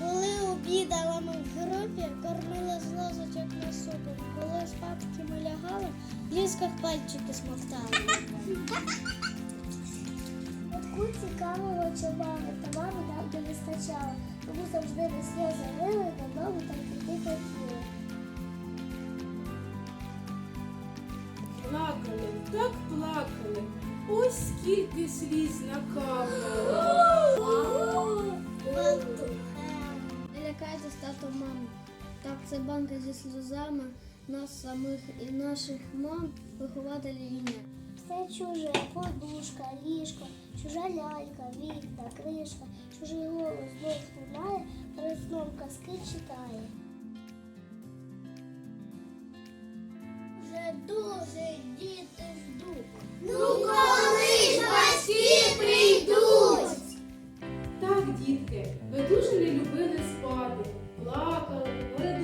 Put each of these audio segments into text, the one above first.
Коли обідали ми в групі, кормили з ложечок на супу. Коли спадки ми лягали, в лісках пальчики смоктали. От цікавого чобами, та мами нам не вистачало. Тому завжди ми сльози лили, додому так іти хотіли. Плакали, так плакали. Ось скільки сліз накапало. Не лякайтесь, тато, маму. Так, це банка зі сльозами нас самих і наших мам вихователі ім'я. Все чуже, подушка, ліжко, чужа лялька, вікна, кришка, чужий голос знов лунає, перед сном казки читає. Вже дуже діти ждуть. Ну коли ж батьки прийдуть? Ви дуже не любили спати, плакали, передували,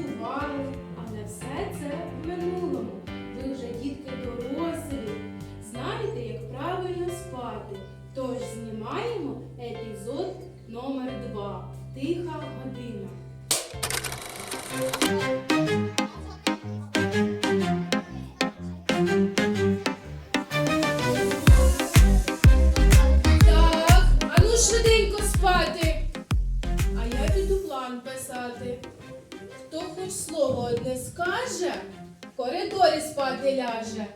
хоч слово одне скаже, в коридорі спати ляже.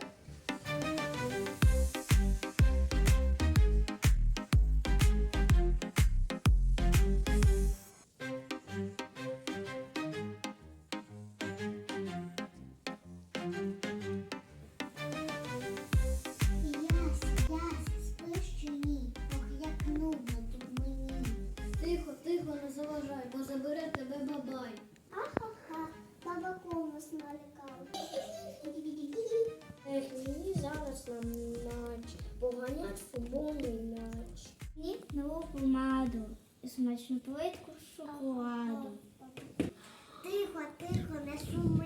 Футбольний м'яч. Ні, нову помаду і смачну плитку шоколаду. Тихо, тихо, не шуми,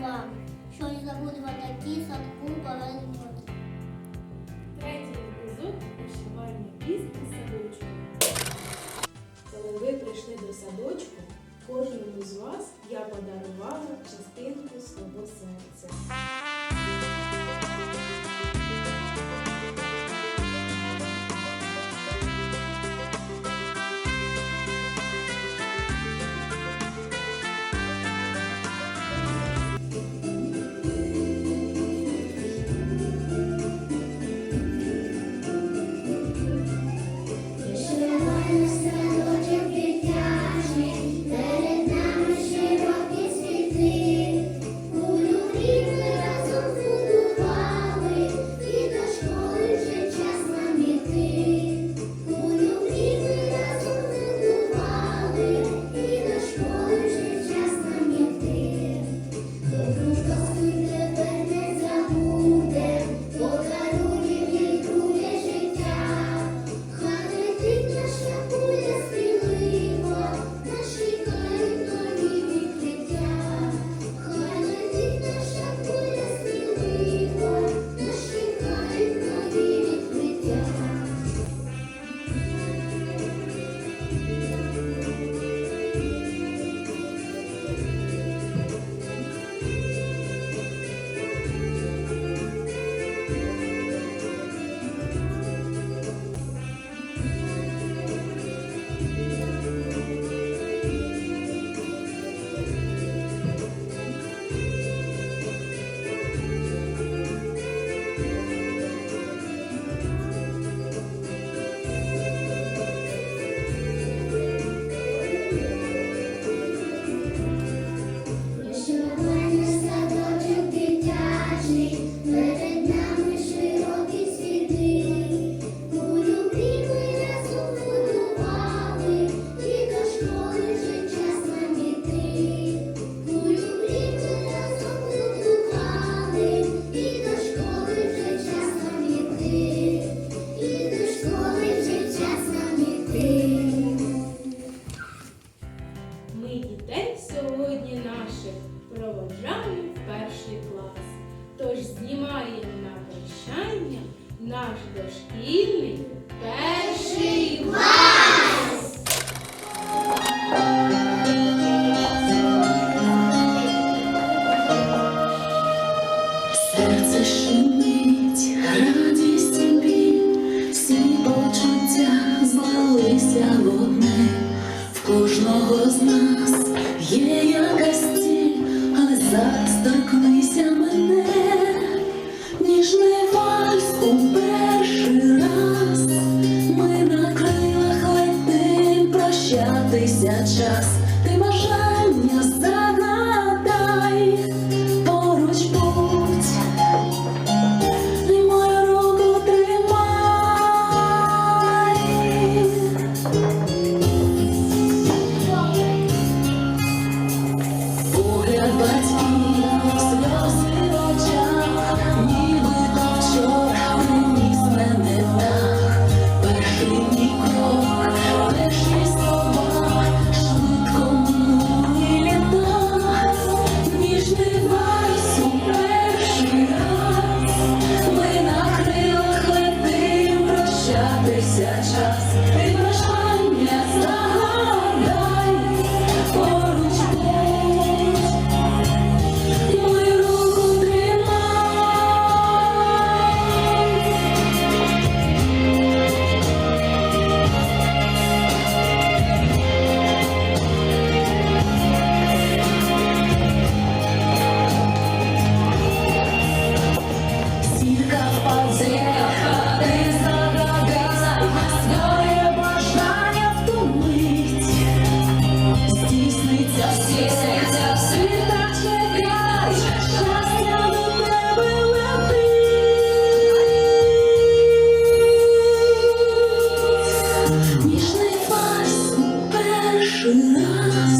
обіцяємо що не забуду такі садку повернути. Третій епізод вишивання пісні садочку. Коли ви прийшли до садочку, кожному з вас я подарувала частинку свого серця. наш дошкільний перший клас! Серце шумить, радість і всі почуття злилися в одне. В кожного з нас є якась ціль, але зараз торкнися ми. Love.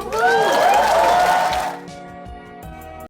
Woo!